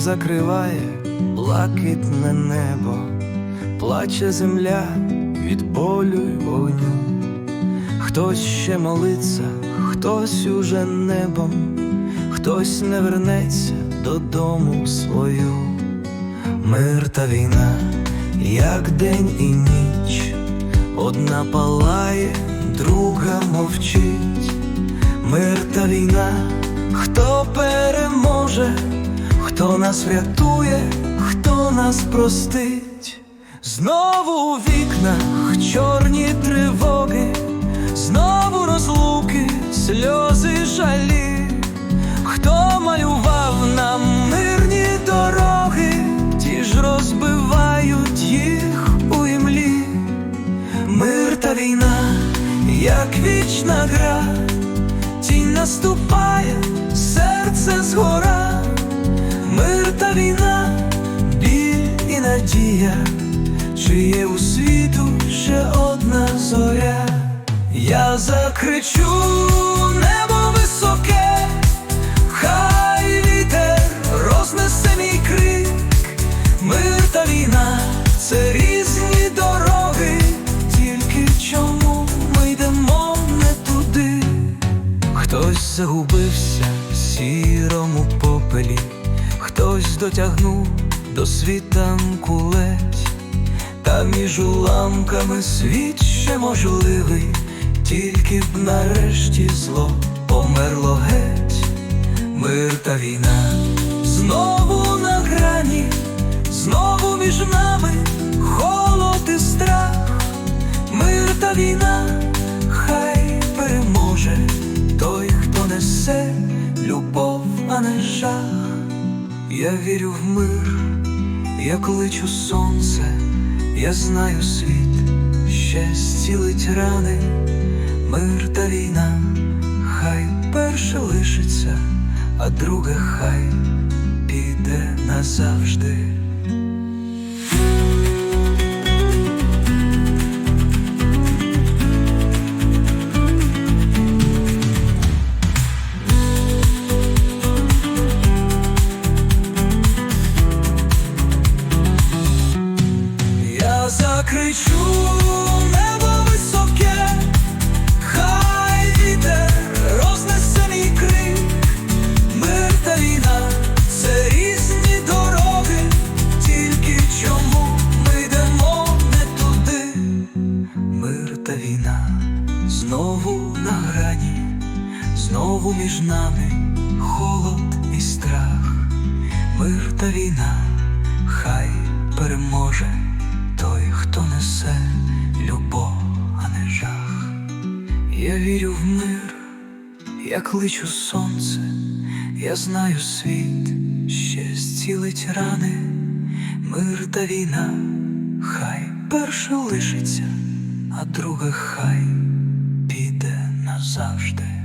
закриває блакитне небо, плаче земля від болю й вогню. Хтось ще молиться, хтось уже небом, хтось не вернеться додому свою. Мир та війна, як день і ніч, одна палає, друга мовчить. Мир та війна, хто переможе, хто нас врятує, хто нас простить. Знову у вікнах чорні тривоги, знову розлуки, сльози жалі. Хто малював нам мирні дороги, ті ж розбивають їх у імлі. Мир та війна, як вічна гра, тінь наступає, серце згора, мир та війна, біль і надія, чи є у світу ще одна зоря. Я закричу небо високе, хай вітер рознесе мій крик, мир війна це різні дороги, тільки чому ми йдемо не туди? Хтось загубився сірому попелі, хтось дотягнув до світанку ледь, та між уламками світ ще можливий, тільки б нарешті зло померло геть, мир та війна знову на грані, знову між нами холод і страх, мир та війна, хай переможе той, хто несе любов, а не жах. Я вірю в мир, я кличу сонце, я знаю світ, ще зцілить рани, мир та війна, хай перше лишиться, а друге хай піде назавжди. Закричу небо високе, хай вітер рознесе крик, мир війна це різні дороги, тільки чому ми йдемо не туди, мир війна знову на грані, знову між нами холод і страх, мир та війна, хай переможе хто несе любов, а не жах. Я вірю в мир, я кличу сонце, я знаю світ, ще зцілить рани, мир та війна, хай перше лишиться, а друге хай піде назавжди.